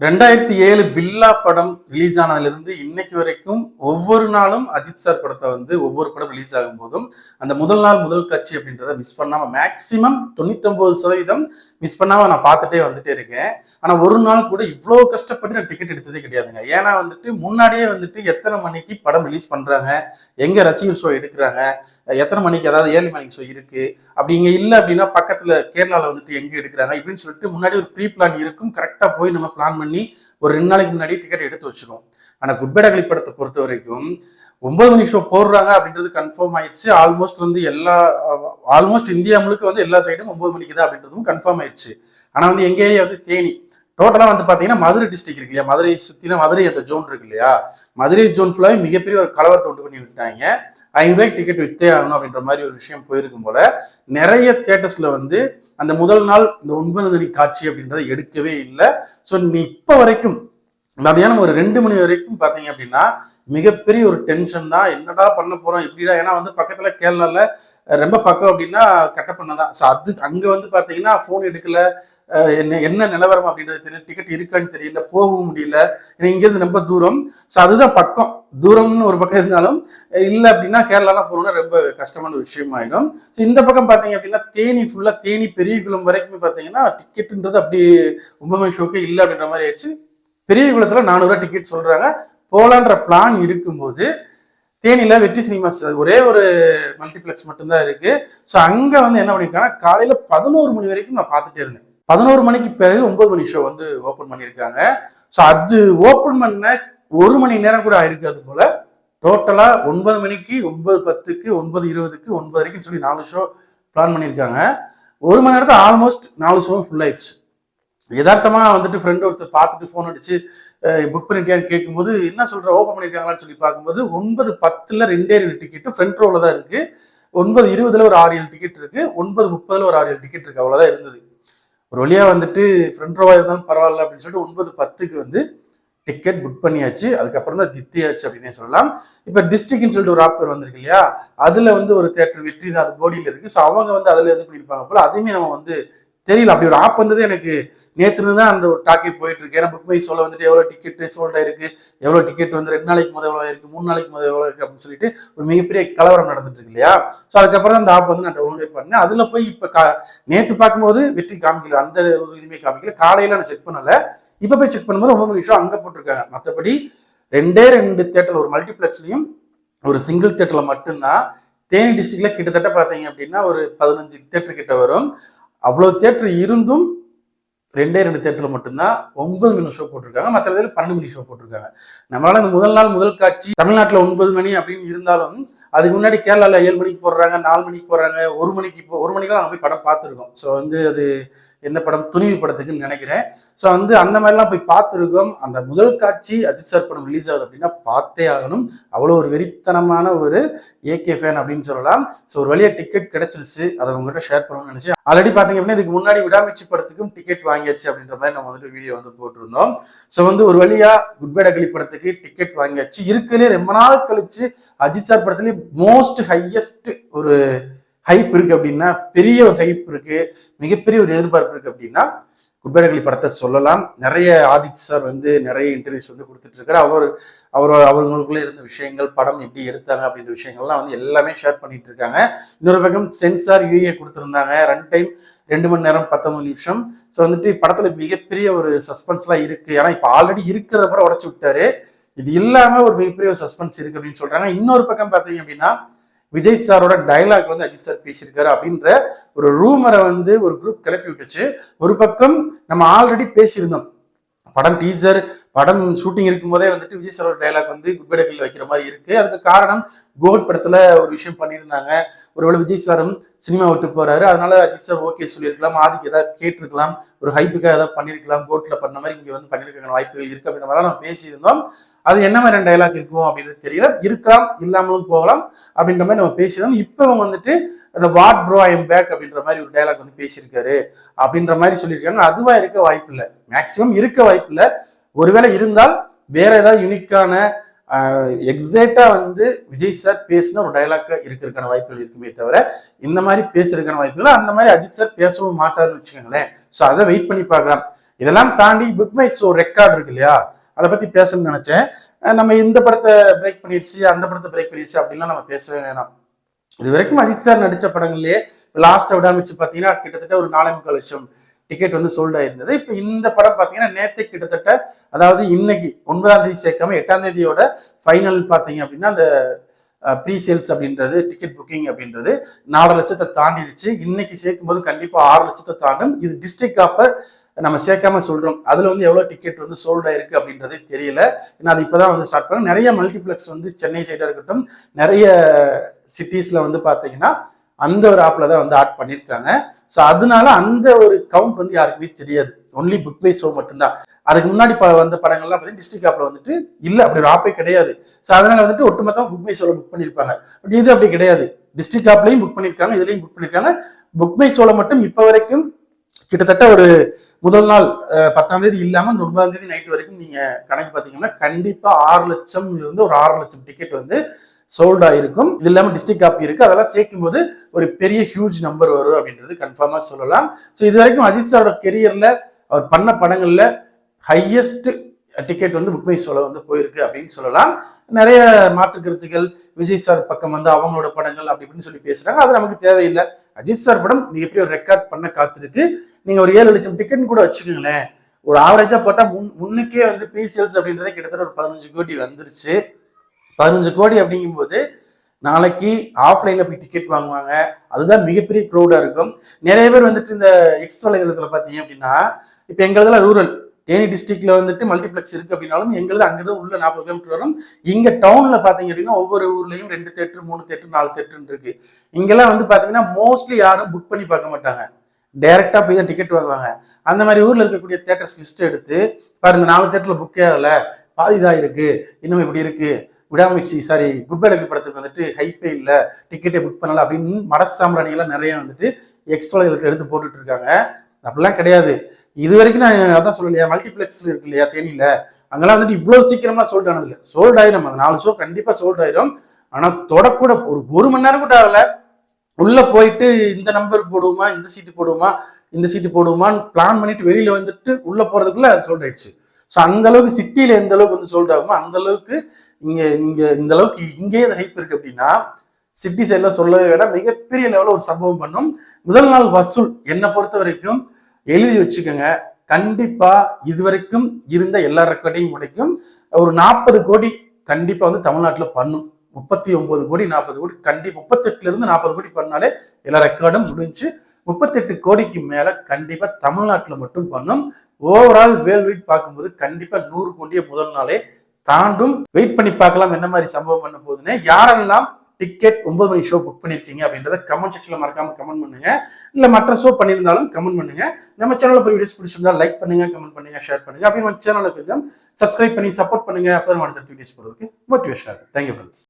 ரெண்டாயிரத்தி ஏழு பில்லா படம் ரிலீஸ் ஆனதுலேருந்து இன்னைக்கு வரைக்கும் ஒவ்வொரு நாளும் அஜித் சார் படத்தை வந்து ஒவ்வொரு படம் ரிலீஸ் ஆகும் போதும் அந்த முதல் நாள் முதல் காட்சி அப்படின்றத மிஸ் பண்ணாம மேக்சிமம் தொண்ணூத்தொம்பது சதவீதம் மிஸ் பண்ணாமல் நான் பார்த்துட்டே வந்துட்டே இருக்கேன். ஆனால் ஒரு நாள் கூட இவ்வளோ கஷ்டப்பட்டு நான் டிக்கெட் எடுத்ததே கிடையாதுங்க. ஏன்னா வந்துட்டு முன்னாடியே வந்துட்டு எத்தனை மணிக்கு படம் ரிலீஸ் பண்ணுறாங்க எங்கே ரசிகர் ஷோ எடுக்கிறாங்க எத்தனை மணிக்கு அதாவது ஏழு மணிக்கு ஷோ இருக்குது அப்படி இங்கே இல்லை அப்படின்னா பக்கத்தில் கேரளாவில் வந்துட்டு எங்கே எடுக்கிறாங்க இப்படின்னு சொல்லிட்டு முன்னாடி ஒரு ப்ரீ பிளான் இருக்கும் கரெக்டாக போய் நம்ம பிளான் பண்ணி ஒரு ரெண்டு நாளைக்கு முன்னாடி டிக்கெட் எடுத்து வச்சிருவோம். ஆனால் குட்பேடகளி படத்தை பொறுத்த வரைக்கும் ஒன்பது மணி ஷோ போடுறாங்க அப்படின்றது கன்ஃபார்ம் ஆயிடுச்சு. ஆல்மோஸ்ட் வந்து எல்லா ஆல்மோஸ்ட் இந்தியா முழுக்க வந்து எல்லா சைடும் ஒன்பது மணிக்கு தான் அப்படின்றதும் கன்ஃபார்ம் ஆயிடுச்சு. ஆனால் வந்து எங்கள் ஏரியா வந்து தேனி. டோட்டலாக வந்து பார்த்தீங்கன்னா மதுரை டிஸ்ட்ரிக்ட் இருக்கு இல்லையா? மதுரை சுற்றின மதுரை அந்த ஜோன் இருக்கு இல்லையா? மதுரை ஜோன் ஃபுல்லாகவே மிகப்பெரிய ஒரு கலவரத்தை உண்டு பண்ணி விட்டாங்க. ஐநூறுரூவாய்க்கு டிக்கெட் வித்தே ஆகணும் அப்படின்ற மாதிரி ஒரு விஷயம் போயிருக்கும் போல நிறைய தேட்டர்ஸில் வந்து அந்த முதல் நாள் இந்த ஒன்பது மணி காட்சி அப்படின்றத எடுக்கவே இல்லை. ஸோ நீ இப்போ வரைக்கும் மதியானம் ஒரு ரெண்டு மணி வரைக்கும் பார்த்தீங்க அப்படின்னா மிகப்பெரிய ஒரு டென்ஷன் தான். என்னடா பண்ண போகிறோம் எப்படிடா? ஏன்னா வந்து பக்கத்தில் கேரளாவில் ரொம்ப பக்கம் அப்படின்னா கட்டப்பண்ண தான். ஸோ அது அங்கே வந்து பார்த்தீங்கன்னா ஃபோன் எடுக்கல. என்ன என்ன நிலவரம் அப்படின்றது தெரியல. டிக்கெட் இருக்கான்னு தெரியல. போகவும் முடியல. ஏன்னா இங்கேருந்து ரொம்ப தூரம். ஸோ அதுதான் பக்கம். தூரம்னு ஒரு பக்கம் இருந்தாலும் இல்லை அப்படின்னா கேரளாலாம் போகணும்னா ரொம்ப கஷ்டமான விஷயம் ஆகிடும் ஸோ இந்த பக்கம் பார்த்தீங்க அப்படின்னா தேனி ஃபுல்லாக தேனி பெரியகுளம் வரைக்கும் பார்த்தீங்கன்னா டிக்கெட்டுன்றது அப்படி ஒன்பது மணி ஷோக்கே இல்லை அப்படின்ற மாதிரி ஆயிடுச்சு. பெரிய குளத்தில் நானூறுரூவா டிக்கெட் சொல்கிறாங்க போகலான்ற பிளான் இருக்கும்போது தேனியில் வெற்றி சினிமாஸ் அது ஒரே ஒரு மல்டிப்ளெக்ஸ் மட்டும்தான் இருக்குது ஸோ அங்கே வந்து என்ன பண்ணியிருக்காங்க காலையில் பதினோரு மணி வரைக்கும் நான் பார்த்துட்டே இருந்தேன். பதினோரு மணிக்கு பிறகு ஒன்பது மணி ஷோ வந்து ஓப்பன் பண்ணியிருக்காங்க. ஸோ அது ஓப்பன் பண்ண ஒரு மணி நேரம் கூட ஆயிருக்கு அது போல் டோட்டலாக ஒன்பது மணிக்கு ஒன்பது பத்துக்கு ஒன்பது இருபதுக்கு ஒன்பது வரைக்கும் சொல்லி நாலு ஷோ பிளான் பண்ணியிருக்காங்க. ஒரு மணி நேரத்தில் ஆல்மோஸ்ட் நாலு ஷோ ஃபுல் ஆயிடுச்சு. யதார்த்தமாக வந்துட்டு ஃப்ரெண்ட் ஒருத்தர் பார்த்துட்டு ஃபோன் அடிச்சு புக் பண்ணிட்டியான்னு கேட்கும்போது என்ன சொல்கிற ஓப்பன் பண்ணியிருக்காங்களான்னு சொல்லி பார்க்கும்போது ஒன்பது பத்தில் ரெண்டே ரெண்டு டிக்கெட்டு ஃப்ரண்ட் ரோவில் தான் இருக்குது ஒன்பது இருபதுல ஒரு ஆறு ஏழு டிக்கெட் இருக்குது ஒன்பது முப்பதில் ஒரு ஆறு ஏழு டிக்கெட் இருக்குது அவ்வளோதான் இருந்தது. ஒரு வழியாக வந்துட்டு ஃப்ரண்ட் ரோவாக இருந்தாலும் பரவாயில்ல அப்படின்னு சொல்லிட்டு ஒன்பது பத்துக்கு வந்து டிக்கெட் புக் பண்ணியாச்சு. அதுக்கப்புறம் தான் தித்தியாச்சு அப்படின்னே சொல்லலாம். இப்போ டிஸ்ட்ரிக்ட்னு சொல்லிட்டு ஒரு ஆப்பர் வந்திருக்கு இல்லையா? அதில் வந்து ஒரு தேட்டர் வெற்றி தான். அது போடியில் இருக்குது ஸோ அவங்க வந்து அதில் இது பண்ணியிருப்பாங்க போல. அதையுமே நம்ம வந்து தெரியல. அப்படி ஒரு ஆப் வந்தது எனக்கு. நேற்று தான் அந்த ஒரு டாக்கி போயிட்டு இருக்கு. ஏன்னா புக் மை சொல்ல வந்துட்டு எவ்வளோ டிக்கெட் சோல்ட் ஆயிருக்கு எவ்வளோ டிக்கெட் வந்து ரெண்டு நாளைக்கு முதல் எவ்வளோ இருக்கு மூணு நாளைக்கு முதல் எவ்வளோ இருக்கு அப்படின்னு சொல்லிட்டு ஒரு மிகப்பெரிய கலவரம் நடந்துட்டு இருக்கு இல்லையா? ஸோ அதுக்கப்புறம் தான் அந்த ஆப் வந்து நான் டவுன்லோட் பண்ணேன். அதுல போய் இப்போ கா நேற்று பார்க்கும்போது வெற்றி காமிக்கல. அந்த ஒரு இதுவுமே காமிக்கல. காலையில நான் செக் பண்ணல. இப்போ போய் செக் பண்ணும்போது ஒன்பது நிமிஷம் அங்கே போட்டிருக்காங்க. மற்றபடி ரெண்டே ரெண்டு தேட்டர் ஒரு மல்டிப்ளெக்ஸ்லையும் ஒரு சிங்கிள் தேட்டர்ல மட்டும்தான். தேனி டிஸ்ட்ரிக்ட்ல கிட்டத்தட்ட பார்த்தீங்க அப்படின்னா ஒரு பதினஞ்சு தேட்டர் கிட்ட வரும். அவ்வளோ தேட்டர் இருந்தும் ரெண்டே ரெண்டு தேட்டரில் மட்டும்தான் ஒன்பது மணி ஷோ போட்டிருக்காங்க. மற்ற இதில் பன்னெண்டு மணி ஷோ போட்டிருக்காங்க. நம்மளால இந்த முதல் நாள் முதல் காட்சி தமிழ்நாட்டில் ஒன்பது மணி அப்படின்னு இருந்தாலும் அதுக்கு முன்னாடி கேரளாவில் ஏழு மணிக்கு போடுறாங்க நாலு மணிக்கு போடுறாங்க ஒரு மணிக்கு இப்போ ஒரு மணிக்கெல்லாம் நாங்கள் போய் படம் பார்த்துருக்கோம். ஸோ வந்து அது என்ன படம் துணிவு படத்துக்குன்னு நினைக்கிறேன். ஸோ வந்து அந்த மாதிரிலாம் போய் பார்த்துருக்கோம். அந்த முதல் காட்சி அஜித் சார் படம் ரிலீஸ் ஆகுது அப்படின்னா பார்த்தே ஆகணும். அவ்வளோ ஒரு வெறித்தனமான ஒரு ஏகே ஃபேன் அப்படின்னு சொல்லலாம். ஸோ ஒரு வழியாக டிக்கெட் கிடைச்சிருச்சு. அதை உங்கள்கிட்ட ஷேர் பண்ணணும்னு நினச்சி ஆல்ரெடி பார்த்தீங்க அப்படின்னா இதுக்கு முன்னாடி விடாமிச்சி படத்துக்கும் டிக்கெட் வாங்கியாச்சு அப்படின்ற மாதிரி நம்ம வந்துட்டு வீடியோ வந்து போட்டிருந்தோம். ஸோ வந்து ஒரு வழியாக குட் பை அகலி படத்துக்கு டிக்கெட் வாங்கியாச்சு. இருக்கலே ரொம்ப நாள் கழிச்சு அஜித் சார் படத்துலேயே மோஸ்ட் ஹையஸ்ட் ஒரு ஹைப் இருக்கு அப்படின்னா பெரிய ஒரு ஹைப் இருக்கு மிகப்பெரிய ஒரு எதிர்பார்ப்பு இருக்கு அப்படின்னா குட்பேடகளி படத்தை சொல்லலாம். நிறைய ஆதித் சார் வந்து நிறைய இன்டர்வியூஸ் வந்து கொடுத்துட்டு இருக்காரு அவர் அவர் அவங்களுக்குள்ள இருந்த விஷயங்கள் படம் எப்படி எடுத்தாங்க அப்படின்ற விஷயங்கள்லாம் வந்து எல்லாமே ஷேர் பண்ணிட்டு இருக்காங்க இன்னொரு பக்கம் சென்சார் யூஏ கொடுத்துருந்தாங்க. ரன் டைம் ரெண்டு மணி நேரம் பத்தொம்பது நிமிஷம். ஸோ வந்துட்டு படத்துல மிகப்பெரிய ஒரு சஸ்பென்ஸ்லாம் இருக்கு. ஏன்னா இப்போ ஆல்ரெடி இருக்கிறத கூட உடச்சு விட்டாரு. இது இல்லாமல் ஒரு மிகப்பெரிய ஒரு சஸ்பென்ஸ் இருக்கு அப்படின்னு சொல்றாங்க. இன்னொரு பக்கம் பார்த்தீங்க அப்படின்னா விஜய் சாரோட டயலாக் வந்து அஜித் சார் பேசியிருக்காரு அப்படின்ற ஒரு ரூமரை வந்து ஒரு குரூப் கிளப்பி விட்டுச்சு. ஒரு பக்கம் நம்ம ஆல்ரெடி பேசியிருந்தோம். படம் டீசர் படம் ஷூட்டிங் இருக்கும் போதே வந்துட்டு விஜய் சாரோட டைலாக் வந்து குட்பேடக்கில் வைக்கிற மாதிரி இருக்கு. அதுக்கு காரணம் கோட் படத்துல ஒரு விஷயம் பண்ணியிருந்தாங்க. ஒருவேளை விஜய் சாரும் சினிமா விட்டு போறாரு. அதனால அஜித் சார் ஓகே சொல்லியிருக்கலாம். ஆதிக்கு ஏதாவது கேட்டிருக்கலாம். ஒரு ஹைப்புக்காக ஏதாவது பண்ணியிருக்கலாம். கோட்ல பண்ண மாதிரி இங்க வந்து பண்ணியிருக்காங்க வாய்ப்புகள் இருக்கு அப்படின்ற மாதிரி நம்ம பேசியிருந்தோம். அது என்ன மாதிரி டைலாக் இருக்கும் அப்படின்னு தெரியல. இருக்கலாம் இல்லாமலும் போகலாம் அப்படின்ற மாதிரி நம்ம பேசியிருந்தோம். இப்போ அவங்க வந்துட்டு அந்த what bro I am back அப்படின்ற மாதிரி ஒரு டைலாக் வந்து பேசியிருக்காரு அப்படின்ற மாதிரி சொல்லியிருக்காங்க. அதுவா இருக்க வாய்ப்பு இல்லை. மேக்சிமம் இருக்க வாய்ப்பு இல்லை. ஒருவேளை இருந்தால் வேற ஏதாவது யூனிக்கான எக்ஸாக்டா வந்து விஜய் சார் பேசின ஒரு டைலாக் இருக்கிறதுக்கான வாய்ப்புகள் இருக்குமே தவிர இந்த மாதிரி பேசுறதுக்கான வாய்ப்புகள் அந்த மாதிரி அஜித் சார் பேசவும் மாட்டாருன்னு வச்சுக்கோங்களேன். ஸோ அதை வெயிட் பண்ணி பார்க்கலாம். இதெல்லாம் தாண்டி புக் மை ஷோ ரெக்கார்டு இருக்கு இல்லையா? அதை பத்தி பேசணும்னு நினைச்சேன். நம்ம இந்த படத்தை பிரேக் பண்ணிடுச்சு அந்த படத்தை பிரேக் பண்ணிடுச்சு அப்படின்லாம் நம்ம பேசவே வேணாம். இது வரைக்கும் அஜித் சார் நடித்த படங்கள்லயே லாஸ்ட் விடாமிச்சு பார்த்தீங்கன்னா கிட்டத்தட்ட ஒரு நாலே முக்கால் லட்சம் டிக்கெட் வந்து சோல்ட் ஆயிருந்தது. இப்போ இந்த படம் பார்த்தீங்கன்னா நேற்று கிட்டத்தட்ட அதாவது இன்னைக்கு ஒன்பதாம் தேதி சேர்க்காம எட்டாம் தேதியோட ஃபைனல் பார்த்தீங்க அப்படின்னா அந்த ப்ரீ சேல்ஸ் அப்படின்றது டிக்கெட் புக்கிங் அப்படின்றது நாலு லட்சத்தை தாண்டிடுச்சு இன்னைக்கு சேர்க்கும்போது கண்டிப்பாக ஆறு லட்சத்தை தாண்டும். இது டிஸ்ட்ரிக்ட் ஆப்பர் நம்ம சேர்க்காம சொல்றோம். அதுல வந்து எவ்வளவு டிக்கெட் வந்து சோல்ட் ஆயிருக்கு அப்படின்றதே தெரியல. ஏன்னா அது இப்பதான் வந்து ஸ்டார்ட் பண்ண நிறைய மல்டிப்ளெக்ஸ் வந்து சென்னை சைடா இருக்கட்டும் நிறைய சிட்டிஸ்ல வந்து பாத்தீங்கன்னா அந்த ஒரு ஆப்ல தான் வந்து ஆட் பண்ணியிருக்காங்க ஸோ அதனால அந்த ஒரு கவுண்ட் வந்து யாருக்குமே தெரியாது. ஒன்லி புக் பை ஷோ மட்டும்தான். அதுக்கு முன்னாடி ப வந்த படங்கள்லாம் பார்த்தீங்கன்னா டிஸ்ட்ரிக் ஆப்ல வந்துட்டு இல்லை. அப்படி ஒரு ஆப்பே கிடையாது. ஸோ அதனால வந்துட்டு ஒட்டுமொத்தமாக புக் பை ஷோல புக் பண்ணியிருப்பாங்க பட் இது அப்படி கிடையாது. டிஸ்ட்ரிக் ஆப்லையும் புக் பண்ணியிருக்காங்க இதுலையும் புக் பண்ணியிருக்காங்க புக் பை ஷோல மட்டும் இப்போ வரைக்கும் கிட்டத்தட்ட ஒரு முதல் நாள் பத்தாம் தேதி இல்லாமல் ஒன்பதாம் தேதி நைட் வரைக்கும் நீங்க கணக்கு பார்த்தீங்கன்னா கண்டிப்பா ஆறு லட்சம் இருந்து ஒரு ஆறு லட்சம் டிக்கெட் வந்து சோல்ட் ஆயிருக்கும். இது இல்லாமல் டிஸ்ட்ரிக்ட் காப்பி இருக்கு. அதெல்லாம் சேர்க்கும் போது ஒரு பெரிய ஹியூஜ் நம்பர் வரும் அப்படின்றது கன்ஃபார்மாக சொல்லலாம். ஸோ இது வரைக்கும் அஜித் சாரோட கெரியர்ல அவர் பண்ண படங்கள்ல ஹையஸ்ட் டிக்கெட் வந்து புக் மை வந்து போயிருக்கு அப்படின்னு சொல்லலாம். நிறைய மாற்று கருத்துக்கள் விஜய் சார் பக்கம் வந்து அவங்களோட படங்கள் அப்படி இப்படின்னு சொல்லி பேசுறாங்க. அது நமக்கு தேவையில்லை. அஜித் சார் படம் மிகப்பெரிய ஒரு ரெக்கார்ட் பண்ண காத்திருக்கு. நீங்க ஒரு ஏழு லட்சம் டிக்கெட் கூட வச்சுக்கோங்களேன். ஒரு ஆவரேஜா போட்டா முன் முன்னுக்கே வந்து பிசிஎல்ஸ் அப்படின்றதே கிட்டத்தட்ட ஒரு பதினஞ்சு கோடி வந்துருச்சு. பதினஞ்சு கோடி அப்படிங்கும்போது நாளைக்கு ஆஃப்லைன்ல போய் டிக்கெட் வாங்குவாங்க. அதுதான் மிகப்பெரிய க்ரௌடா இருக்கும். நிறைய பேர் வந்துட்டு இந்த எக்ஸ் வலைதளத்துல பாத்தீங்க அப்படின்னா இப்போ எங்களதுல ரூரல் தேனி டிஸ்ட்ரிக்ட்ல வந்துட்டு மல்டிபிளெக்ஸ் இருக்கு அப்படின்னாலும் எங்களது அங்கதான் உள்ள நாற்பது கிலோமீட்டர் வரும். இங்க டவுன்ல பாத்தீங்க அப்படின்னா ஒவ்வொரு ஊர்லயும் ரெண்டு தேட்டர் மூணு தேட்டர் நாலு தேட்டர்னு இருக்கு. இங்கெல்லாம் வந்து பாத்தீங்கன்னா மோஸ்ட்லி யாரும் புக் பண்ணி பார்க்க மாட்டாங்க. டைரக்டா போய் தான் டிக்கெட் வாங்குவாங்க. அந்த மாதிரி ஊர்ல இருக்கக்கூடிய தேட்டர்ஸ் லிஸ்ட் எடுத்து பாருங்க நாலு தேட்டர்ல புக்கே ஆகல. பாதிதான் இருக்கு. இன்னும் இப்படி இருக்கு. விடாமுயற்சி சாரி குட் பை படத்துக்கு வந்துட்டு ஹைப்பே இல்லை. டிக்கெட்டே புக் பண்ணல அப்படின்னு மட சாம்பிராணி எல்லாம் நிறைய வந்துட்டு எக்ஸ்ட்ரா எடுத்து போட்டுட்டு இருக்காங்க. அப்படிலாம் கிடையாது. இது வரைக்கும் நான் அதான் சொல்லலையா மல்டிப்ளெக்ஸ் இருக்கு இல்லையா தேனியில? அங்கெல்லாம் வந்துட்டு இவ்வளவு சீக்கிரமா சோல்ட் ஆனது இல்லை சோல்ட் ஆயிரும். அந்த நாலு ஷோ கண்டிப்பா சோல்ட் ஆயிரும். ஆனா தொடக்கூட ஒரு ஒரு மணி நேரம் கூட ஆகல. உள்ள போயிட்டு இந்த நம்பர் போடுவோமா இந்த சீட்டு போடுவோமா இந்த சீட்டு போடுவோமான்னு பிளான் பண்ணிட்டு வெளியில வந்துட்டு உள்ள போறதுக்குள்ள அது சோல்ட் ஆயிடுச்சு. ஸோ அந்த அளவுக்கு சிட்டியில எந்த அளவுக்கு வந்து சோல்ட் ஆகுமோ அந்த அளவுக்கு இங்க இங்க இந்த அளவுக்கு இங்கேயே ஹைப் இருக்கு அப்படின்னா சிட்டி சைட்ல சொல்லவே விட மிகப்பெரிய லெவலில் ஒரு சம்பவம் பண்ணும். முதல் நாள் வசூல் என்னை பொறுத்த வரைக்கும் எழுதி வச்சுக்கோங்க. கண்டிப்பா இதுவரைக்கும் இருந்த எல்லா ரெக்கார்டையும் உடைக்கும். ஒரு நாற்பது கோடி கண்டிப்பா வந்து தமிழ்நாட்டில் பண்ணும். முப்பத்தி ஒன்பது கோடி நாற்பது கோடி கண்டி முப்பத்தெட்டுல இருந்து நாற்பது கோடி பண்ணாலே எல்லா ரெக்கார்டும் முடிஞ்சு முப்பத்தெட்டு கோடிக்கு மேல கண்டிப்பா தமிழ்நாட்டில் மட்டும் பண்ணும். ஓவரால் வேல் வெயிட் பார்க்கும்போது கண்டிப்பா நூறு கோடியை முதல் நாளே தாண்டும். வெயிட் பண்ணி பார்க்கலாம் என்ன மாதிரி சம்பவம் பண்ண போதுன்னு யாரெல்லாம் டிக்கெட் ஒன்பது மணி ஷோ புக் பண்ணிருக்கீங்க அப்படின்றத கமெண்ட் செக்ஷனில் மறக்காம கமெண்ட் பண்ணுங்க. இல்ல மற்ற ஷோ பண்ணியிருந்தாலும் கமெண்ட் பண்ணுங்க. நம்ம சேனலில் போய் வீடியோஸ் பிடிச்சிருந்தா லைக் பண்ணுங்க கமெண்ட் பண்ணுங்க ஷேர் பண்ணுங்க. அப்படி நம்ம சேனலுக்கு கொஞ்சம் சப்ஸ்கிரைப் பண்ணி சப்போர்ட் பண்ணுங்க. நம்ம அடுத்த வீடியோஸ் போகிறதுக்கு மோட்டிவேஷனாக இருக்கும் தேங்க்யூ ஃப்ரெண்ட்ஸ்